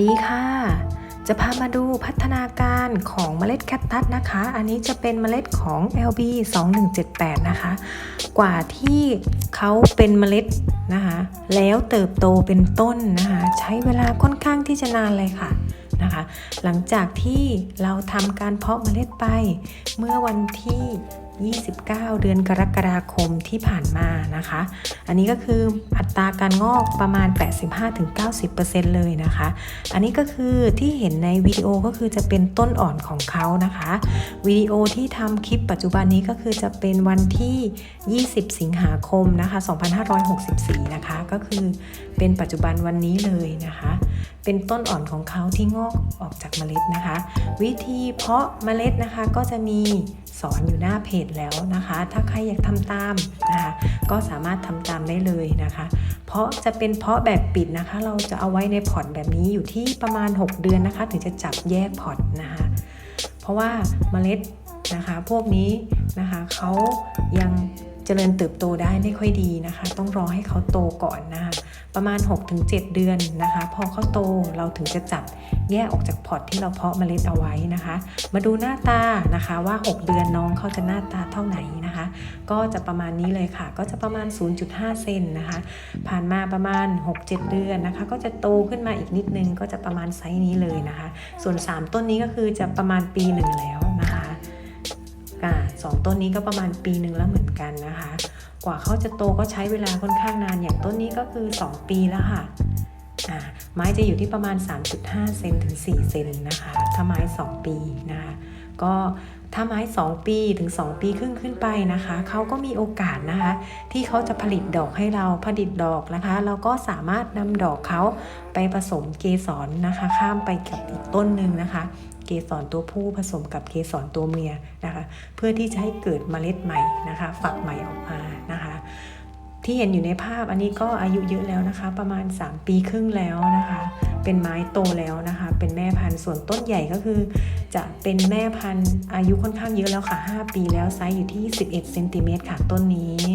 ดีค่ะ จะพามาดูพัฒนาการของเมล็ดแคคตัสนะคะ อันนี้จะเป็นเมล็ดของ LB 2178นะคะ กว่าที่เขาเป็นเมล็ดนะคะ แล้วเติบโตเป็นต้นนะคะ ใช้เวลาค่อนข้างที่จะนานเลยค่ะนะคะ หลังจากที่เราทำการเพาะเมล็ดไปเมื่อวันที่ 29 เดือนกรกฎาคมที่ผ่านมานะคะ อันนี้ก็คืออัตราการงอกประมาณ 85-90%เลยนะคะ อันนี้ก็คือที่เห็นในวิดีโอก็คือจะเป็นต้นอ่อนของเขานะคะวิดีโอที่ทำคลิปปัจจุบันนี้ก็คือจะเป็นวันที่ 20 สิงหาคมนะคะ 2564 นะคะ ก็คือเป็นปัจจุบันวันนี้เลยนะคะ เป็นต้นอ่อนของเขาที่งอกออกจากเมล็ดนะคะ วิธีเพาะเมล็ดนะคะก็จะมี สอนอยู่หน้าเพจแล้วนะคะ ถ้าใครอยากทำตามนะคะ ก็สามารถทำตามได้เลยนะคะ เพราะจะเป็นเพาะแบบปิดนะคะ เราจะเอาไว้ในพอร์ตแบบนี้อยู่ที่ประมาณ 6 เดือนนะคะ ถึงจะจับแยกพอร์ตนะคะ เพราะว่าเมล็ดนะคะพวกนี้นะคะเขายังเจริญเติบโตได้ไม่ค่อยดีนะคะ ต้องรอให้เขาโตก่อนนะคะ ประมาณ 6-7 เดือนนะคะ พอเขาโตเราถึงจะจับแยกออกจากพอร์ตที่เราเพาะเมล็ดเอาไว้นะคะ มาดูหน้าตานะคะว่า 6 เดือนน้องเขาจะหน้าตาเท่าไหนนะคะ ก็จะประมาณนี้เลยค่ะ ก็จะประมาณ 0.5 เซนนะคะ ผ่านมาประมาณ 6-7 เดือนนะคะ ก็จะโตขึ้นมาอีกนิดนึงก็จะประมาณไซส์นี้เลยนะคะ ส่วน 3 ต้นนี้ก็คือจะประมาณปีหนึ่งแล้วนะคะสองต้นนี้ก็ประมาณปีหนึ่งแล้วเหมือนกัน กว่าเขาจะโตก็ใช้เวลาค่อนข้างนานอย่างต้นนี้ก็คือ 2 ปีแล้วค่ะไม้จะอยู่ที่ประมาณ 3.5 เซนถึง 4 เซนนะคะ ถ้าไม้ 2 ปีนะคะ ก็ถ้าไม้ 2 ปีถึง 2 ปีครึ่งขึ้นไปนะคะ เขาก็มีโอกาสนะคะ ที่เขาจะผลิตดอกให้เราผลิตดอกนะคะ เราก็สามารถนำดอกเขาไปผสมเกสรนะคะ ข้ามไปกับอีกต้นหนึ่งนะคะ สรตัวผู้ผสมกับเกสรตัวเมียนะคะ เพื่อที่จะให้เกิดเมล็ดใหม่นะคะ ฝักใหม่ออกมานะคะ ที่เห็นอยู่ในภาพอันนี้ก็อายุเยอะแล้วนะคะ ประมาณ 3 ปีครึ่งแล้วนะคะ เป็นไม้โตแล้วนะคะ เป็นแม่พันธุ์ส่วนต้นใหญ่ก็คือ จะเป็นแม่พันธุ์อายุค่อนข้างเยอะแล้วค่ะ 5 ปีแล้วไซส์อยู่ที่ 11เซนติเมตรค่ะต้นนี้